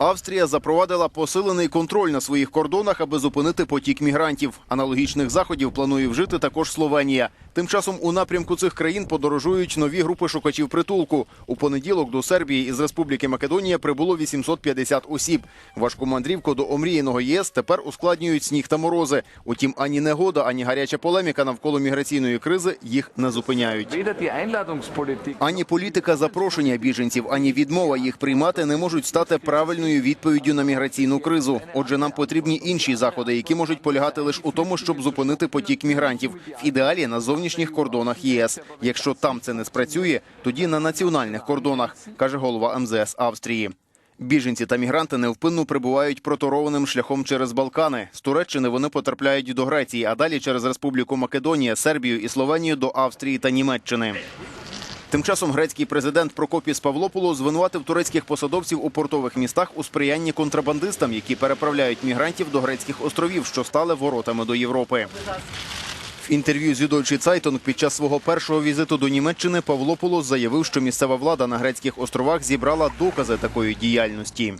Австрія запровадила посилений контроль на своїх кордонах, аби зупинити потік мігрантів. Аналогічних заходів планує вжити також Словенія. Тим часом у напрямку цих країн подорожують нові групи шукачів притулку. У понеділок до Сербії із Республіки Македонія прибуло 850 осіб. Важку мандрівку до омріяного ЄС тепер ускладнюють сніг та морози. Утім, ані негода, ані гаряча полеміка навколо міграційної кризи їх не зупиняють. Ані політика запрошення біженців, ані відмова їх приймати не можуть стати правильною відповіддю на міграційну кризу. Отже, нам потрібні інші заходи, які можуть полягати лише у тому, щоб зупинити потік мігрантів. В ідеалі на зовнішніх кордонах ЄС. Якщо там це не спрацює, тоді на національних кордонах, каже голова МЗС Австрії. Біженці та мігранти невпинно прибувають проторованим шляхом через Балкани. З Туреччини вони потрапляють до Греції, а далі через Республіку Македонія, Сербію і Словенію до Австрії та Німеччини. Тим часом грецький президент Прокопіс Павлопуло звинуватив турецьких посадовців у портових містах у сприянні контрабандистам, які переправляють мігрантів до грецьких островів, що стали воротами до Європи. Інтерв'ю з Юдольчий Цайтонг під час свого першого візиту до Німеччини Павлопулос заявив, що місцева влада на грецьких островах зібрала докази такої діяльності.